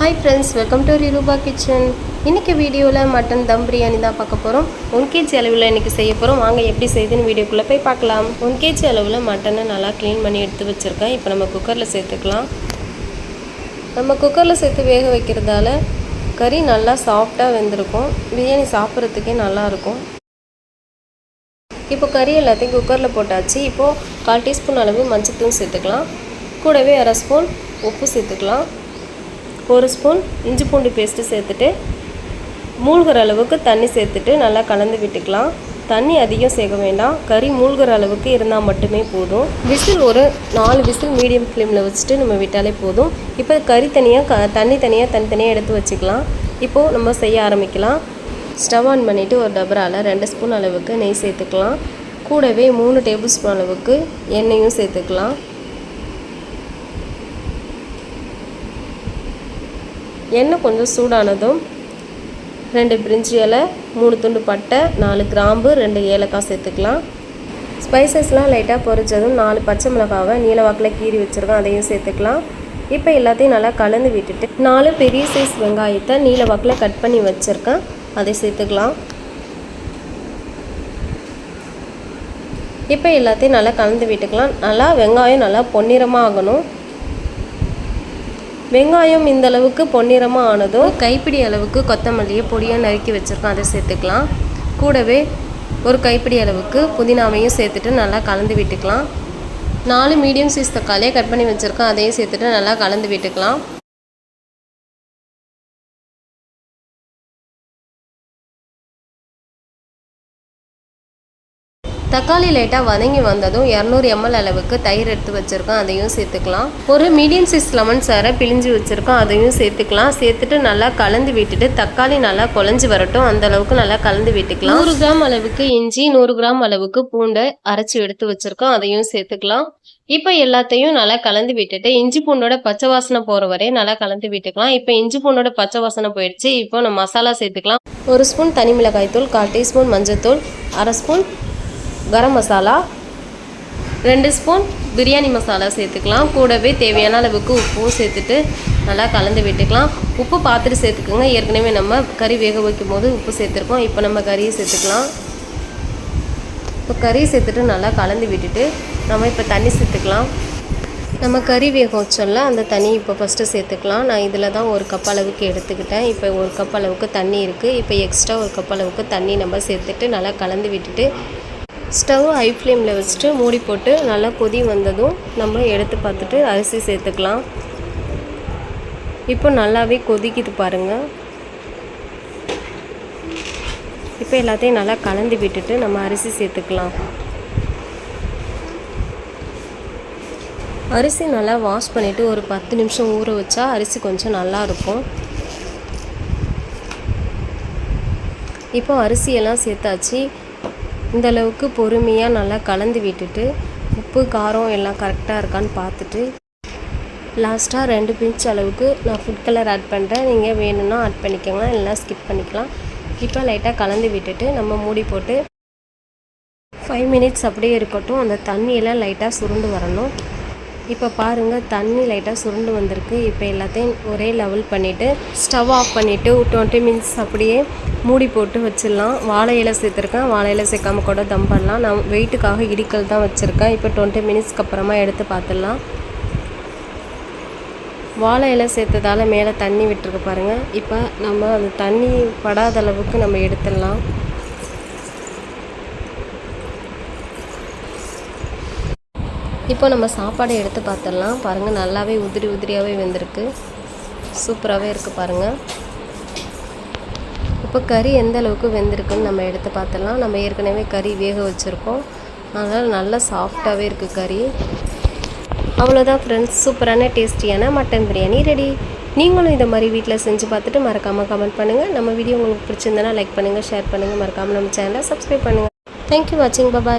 Hi friends welcome to Rupa kitchen இன்றைக்கி வீடியோவில் mutton தம் பிரியாணி தான் பார்க்க போகிறோம் ஒன் கேஜி அளவில் இன்றைக்கி செய்ய போகிறோம் வாங்க எப்படி செய்யுதுன்னு வீடியோக்குள்ளே போய் பார்க்கலாம். ஒன் கேஜி அளவில் மட்டனை நல்லா க்ளீன் பண்ணி எடுத்து வச்சுருக்கேன். இப்போ நம்ம குக்கரில் சேர்த்துக்கலாம். நம்ம குக்கரில் சேர்த்து வேக வைக்கிறதால கறி நல்லா சாஃப்டாக வெந்திருக்கும். பிரியாணி சாப்பிட்றதுக்கே நல்லாயிருக்கும் இப்போ கறி எல்லாத்தையும் குக்கரில் போட்டாச்சு. இப்போது கால் டீஸ்பூன் அளவு மஞ்சத்தூள் சேர்த்துக்கலாம். கூடவே அரை ஸ்பூன் உப்பு சேர்த்துக்கலாம். ஒரு ஸ்பூன் இஞ்சி பூண்டு பேஸ்ட்டு சேர்த்துட்டு மூழ்கிற அளவுக்கு தண்ணி சேர்த்துட்டு நல்லா கலந்து விட்டுக்கலாம். தண்ணி அதிகம் சேர்க்க வேண்டாம். கறி மூழ்கிற அளவுக்கு இருந்தால் மட்டுமே போதும். விசில் ஒரு நாலு விசில் மீடியம் ஃப்ளேமில் வச்சுட்டு நம்ம விட்டாலே போதும். இப்போ கறி தனியாக க தண்ணி தனியாக தனித்தனியாக எடுத்து வச்சுக்கலாம். இப்போது நம்ம செய்ய ஆரம்பிக்கலாம். ஸ்டவ் ஆன் பண்ணிவிட்டு ஒரு டபராவில் ரெண்டு ஸ்பூன் அளவுக்கு நெய் சேர்த்துக்கலாம். கூடவே மூணு டேபிள் ஸ்பூன் அளவுக்கு எண்ணெயும் சேர்த்துக்கலாம். எண்ணெய் கொஞ்சம் சூடானதும் ரெண்டு பிரிஞ்சி இலை மூணு துண்டு பட்டை நாலு கிராம்பு ரெண்டு ஏலக்காய் சேர்த்துக்கலாம். ஸ்பைசஸ்லாம் லைட்டாக பொரிச்சதும் நாலு பச்சை மிளகாவை நீல வாக்கில் கீறி வச்சுருக்கோம் அதையும் சேர்த்துக்கலாம். இப்போ எல்லாத்தையும் நல்லா கலந்து விட்டுட்டு நாலு பெரிய சைஸ் வெங்காயத்தை நீல வாக்கில் கட் பண்ணி வச்சுருக்கேன் அதை சேர்த்துக்கலாம். இப்போ எல்லாத்தையும் நல்லா கலந்து விட்டுக்கலாம். நல்லா வெங்காயம் நல்லா பொன்னிறமாக ஆகணும். வெங்காயம் இந்த அளவுக்கு பொன்னிறமாக ஆனதும் கைப்பிடி அளவுக்கு கொத்தமல்லியை பொடியாக நறுக்கி வச்சுருக்கோம் அதை சேர்த்துக்கலாம். கூடவே ஒரு கைப்பிடி அளவுக்கு புதினாவையும் சேர்த்துட்டு நல்லா கலந்து விட்டுக்கலாம். நாலு மீடியம் சைஸ் தக்காளியை கட் பண்ணி வச்சுருக்கோம் அதையும் சேர்த்துட்டு நல்லா கலந்து விட்டுக்கலாம். தக்காளி லைட்டாக வதங்கி வந்ததும் இரநூறு எம்எல் அளவுக்கு தயிர் எடுத்து வச்சுருக்கோம் அதையும் சேர்த்துக்கலாம். ஒரு மீடியம் சைஸ் லெமன் சாரை பிழிஞ்சு வச்சுருக்கோம் அதையும் சேர்த்துக்கலாம். சேர்த்துட்டு நல்லா கலந்து விட்டுட்டு தக்காளி நல்லா குழஞ்சி வரட்டும். அந்த அளவுக்கு நல்லா கலந்து விட்டுக்கலாம். நூறு கிராம் அளவுக்கு இஞ்சி நூறு கிராம் அளவுக்கு பூண்டை அரைச்சி எடுத்து வச்சுருக்கோம் அதையும் சேர்த்துக்கலாம். இப்போ எல்லாத்தையும் நல்லா கலந்து விட்டுட்டு இஞ்சி பூண்டோட பச்சை வாசனை போகிற வரையும் நல்லா கலந்து விட்டுக்கலாம். இப்போ இஞ்சி பூண்டோட பச்சை வாசனை போயிடுச்சு இப்போ நம்ம மசாலா சேர்த்துக்கலாம். ஒரு ஸ்பூன் தனி மிளகாய் தூள் கால் டீஸ்பூன் மஞ்சள் அரை ஸ்பூன் கரம் மசாலா ரெண்டு ஸ்பூன் பிரியாணி மசாலா சேர்த்துக்கலாம். கூடவே தேவையான அளவுக்கு உப்பும் சேர்த்துட்டு நல்லா கலந்து விட்டுக்கலாம். உப்பு பார்த்துட்டு சேர்த்துக்கோங்க. ஏற்கனவே நம்ம கறி வேக வைக்கும் போது உப்பு சேர்த்துருக்கோம். இப்போ நம்ம கறியை சேர்த்துக்கலாம். இப்போ கறியை சேர்த்துட்டு நல்லா கலந்து விட்டுட்டு நம்ம இப்போ தண்ணி சேர்த்துக்கலாம். நம்ம கறி வேக வச்சோம்ல அந்த தண்ணி இப்போ ஃபஸ்ட்டு சேர்த்துக்கலாம். நான் இதில் தான் ஒரு கப் அளவுக்கு எடுத்துக்கிட்டேன். இப்போ ஒரு கப் அளவுக்கு தண்ணி இருக்குது இப்போ எக்ஸ்ட்ரா ஒரு கப் அளவுக்கு தண்ணி நம்ம சேர்த்துட்டு நல்லா கலந்து விட்டுட்டு ஸ்டவ் ஹை ஃப்ளேமில் வச்சுட்டு மூடி போட்டு நல்லா கொதி வந்ததும் நம்ம எடுத்து பார்த்துட்டு அரிசி சேர்த்துக்கலாம். இப்போ நல்லாவே கொதிக்குது பாருங்கள் இப்போ எல்லாத்தையும் நல்லா கலந்து விட்டுட்டு நம்ம அரிசி சேர்த்துக்கலாம். அரிசி நல்லா வாஷ் பண்ணிவிட்டு ஒரு பத்து நிமிஷம் ஊற வச்சா அரிசி கொஞ்சம் நல்லா இருக்கும். இப்போ அரிசியெல்லாம் சேர்த்தாச்சு. இந்த அளவுக்கு பொறுமையாக நல்லா கலந்து விட்டுட்டு உப்பு காரம் எல்லாம் கரெக்டாக இருக்கான்னு பார்த்துட்டு லாஸ்ட்டாக ரெண்டு பிஞ்ச் அளவுக்கு நான் ஃபுட் கலர் ஆட் பண்ணுறேன் நீங்கள் வேணும்னா ஆட் பண்ணிக்கோங்க இல்லைனா ஸ்கிப் பண்ணிக்கலாம். இப்போ லைட்டாக கலந்து விட்டுட்டு நம்ம மூடி போட்டு ஃபைவ் மினிட்ஸ் அப்படியே இருக்கட்டும். அந்த தண்ணியெல்லாம் லைட்டாக சுருண்டு வரணும். இப்போ பாருங்கள் தண்ணி லைட்டாக சுருண்டு வந்திருக்கு. இப்போ எல்லாத்தையும் ஒரே லெவல் பண்ணிவிட்டு ஸ்டவ் ஆஃப் பண்ணிவிட்டு டுவெண்ட்டி மினிட்ஸ் அப்படியே மூடி போட்டு வச்சிடலாம். வாழை இலை சேர்த்துருக்கேன். வாழை இலை சேர்க்காம கூட தம் பண்ணலாம். நான் வெயிட்டுக்காக இடிக்கல் தான் வச்சுருக்கேன். இப்போ டுவெண்ட்டி மினிட்ஸ்க்கு அப்புறமா எடுத்து பார்த்துடலாம். வாழை இலை சேர்த்ததால் மேலே தண்ணி விட்டுருக்கு பாருங்கள் இப்போ நம்ம அந்த தண்ணி படாத அளவுக்கு நம்ம எடுத்துடலாம். இப்போ நம்ம சாப்பாடை எடுத்து பார்த்துடலாம். பாருங்கள் நல்லாவே உதிரி உதிரியாகவே வெந்திருக்கு. சூப்பராகவே இருக்குது பாருங்கள் இப்போ கறி எந்த அளவுக்கு வெந்திருக்குன்னு நம்ம எடுத்து பார்த்துடலாம். நம்ம ஏற்கனவே கறி வேக வச்சுருக்கோம். அதனால் நல்லா சாஃப்டாகவே இருக்குது கறி. அவ்வளோதான் ஃப்ரெண்ட்ஸ் சூப்பரான டேஸ்டியான மட்டன் பிரியாணி ரெடி நீங்களும் இதை மாதிரி வீட்டில் செஞ்சு பார்த்துட்டு மறக்காமல் கமெண்ட் பண்ணுங்கள் நம்ம வீடியோ உங்களுக்கு பிடிச்சிருந்தனா லைக் பண்ணுங்கள் ஷேர் பண்ணுங்கள் மறக்காமல் நம்ம சேனலை சப்ஸ்கிரைப் பண்ணுங்கள் தேங்க்யூ வாட்சிங் பபாய்